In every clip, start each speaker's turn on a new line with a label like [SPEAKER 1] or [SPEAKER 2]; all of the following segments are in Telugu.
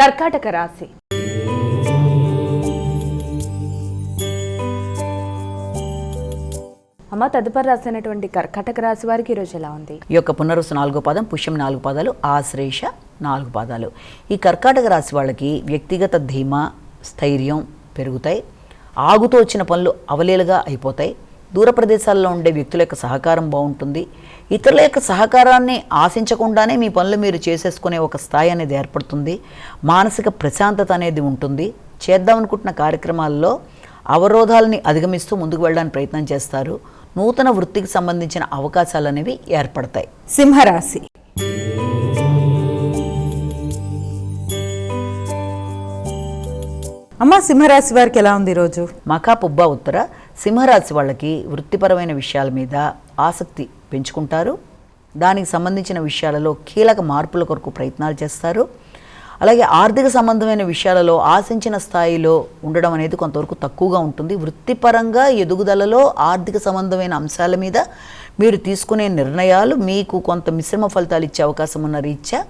[SPEAKER 1] కర్కాటక రాశి. అమ్మ తదుపరి రాసినటువంటి కర్కాటక రాశి వారికి ఈరోజు ఎలా ఉంది?
[SPEAKER 2] ఈ యొక్క పునరుసు నాలుగో పదం పుష్యం నాలుగు పదాలు ఆశ్రేష నాలుగు పదాలు. ఈ కర్కాటక రాశి వాళ్ళకి వ్యక్తిగత ధీమా స్థైర్యం పెరుగుతాయి. ఆగుతూ వచ్చిన పనులు అవలేలుగా అయిపోతాయి. దూర ప్రదేశాల్లో ఉండే వ్యక్తుల యొక్క సహకారం బాగుంటుంది. ఇతరుల యొక్క సహకారాన్ని ఆశించకుండానే మీ పనులు మీరు చేసేసుకునే ఒక స్థాయి అనేది ఏర్పడుతుంది. మానసిక ప్రశాంతత అనేది ఉంటుంది. చేద్దామనుకుంటున్న కార్యక్రమాల్లో అవరోధాలని అధిగమిస్తూ ముందుకు వెళ్ళడానికి ప్రయత్నం చేస్తారు. నూతన వృత్తికి సంబంధించిన అవకాశాలు అనేవి ఏర్పడతాయి.
[SPEAKER 1] సింహరాశి.
[SPEAKER 3] అమ్మ సింహరాశి వారికి ఎలా ఉంది ఈరోజు?
[SPEAKER 2] మకా పుబ్బ ఉత్తర సింహరాశి వాళ్ళకి వృత్తిపరమైన విషయాల మీద ఆసక్తి పెంచుకుంటారు. దానికి సంబంధించిన విషయాలలో కీలక మార్పుల కొరకు ప్రయత్నాలు చేస్తారు. అలాగే ఆర్థిక సంబంధమైన విషయాలలో ఆశించిన స్థాయిలో ఉండడం అనేది కొంతవరకు తక్కువగా ఉంటుంది. వృత్తిపరంగా ఎదుగుదలలో ఆర్థిక సంబంధమైన అంశాల మీద మీరు తీసుకునే నిర్ణయాలు మీకు కొంత మిశ్రమ ఫలితాలు ఇచ్చే అవకాశం ఉన్న రీత్యా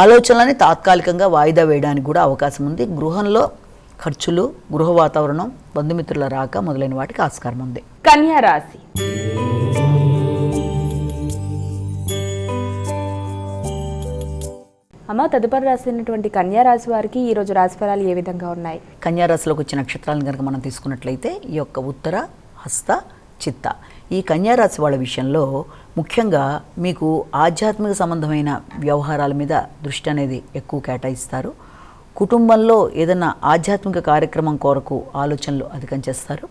[SPEAKER 2] ఆలోచనలని తాత్కాలికంగా వాయిదా వేయడానికి కూడా అవకాశం ఉంది. గృహంలో ఖర్చులు గృహ వాతావరణం బంధుమిత్రుల రాక మొదలైన వాటికి ఆస్కారం ఉంది.
[SPEAKER 1] కన్యా రాశి. అమ్మ తదుపరి రాసినటువంటి కన్యా రాశి వారికి ఈరోజు రాశి ఫలాలు ఏ విధంగా ఉన్నాయి?
[SPEAKER 2] కన్యారాశిలోకి వచ్చిన నక్షత్రాలను కనుక మనం తీసుకున్నట్లయితే ఈ యొక్క ఉత్తర హస్త చిత్త. ఈ కన్యారాశి వాళ్ళ విషయంలో ముఖ్యంగా మీకు ఆధ్యాత్మిక సంబంధమైన వ్యవహారాల మీద దృష్టి అనేది ఎక్కువ కేటాయిస్తారు. కుటుంబంలో ఏదైనా ఆధ్యాత్మిక కార్యక్రమం కొరకు ఆలోచనలు అధికం చేస్తారు.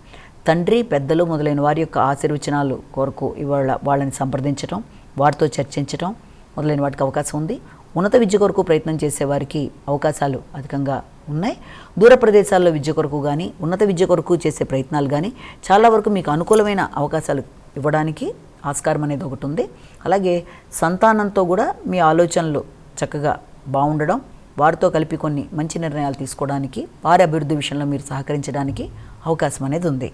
[SPEAKER 2] తండ్రి పెద్దలు మొదలైన వారి యొక్క ఆశీర్వచనాలు కొరకు ఇవాళ వాళ్ళని సంప్రదించడం వారితో చర్చించడం మొదలైన వాటికి అవకాశం ఉంది. ఉన్నత విద్య కొరకు ప్రయత్నం చేసే వారికి అవకాశాలు అధికంగా ఉన్నాయి. దూర ప్రదేశాల్లో విద్య కొరకు కానీ ఉన్నత విద్య కొరకు చేసే ప్రయత్నాలు కానీ చాలా వరకు మీకు అనుకూలమైన అవకాశాలు ఇవ్వడానికి ఆస్కారం అనేది ఒకటి ఉంది. అలాగే సంతానంతో కూడా మీ ఆలోచనలు చక్కగా బాగుండడం వారితో కలిపి కొన్ని మంచి నిర్ణయాలు తీసుకోవడానికి వారి అభివృద్ధి విషయంలో మీరు సహకరించడానికి అవకాశం అనేది ఉంది.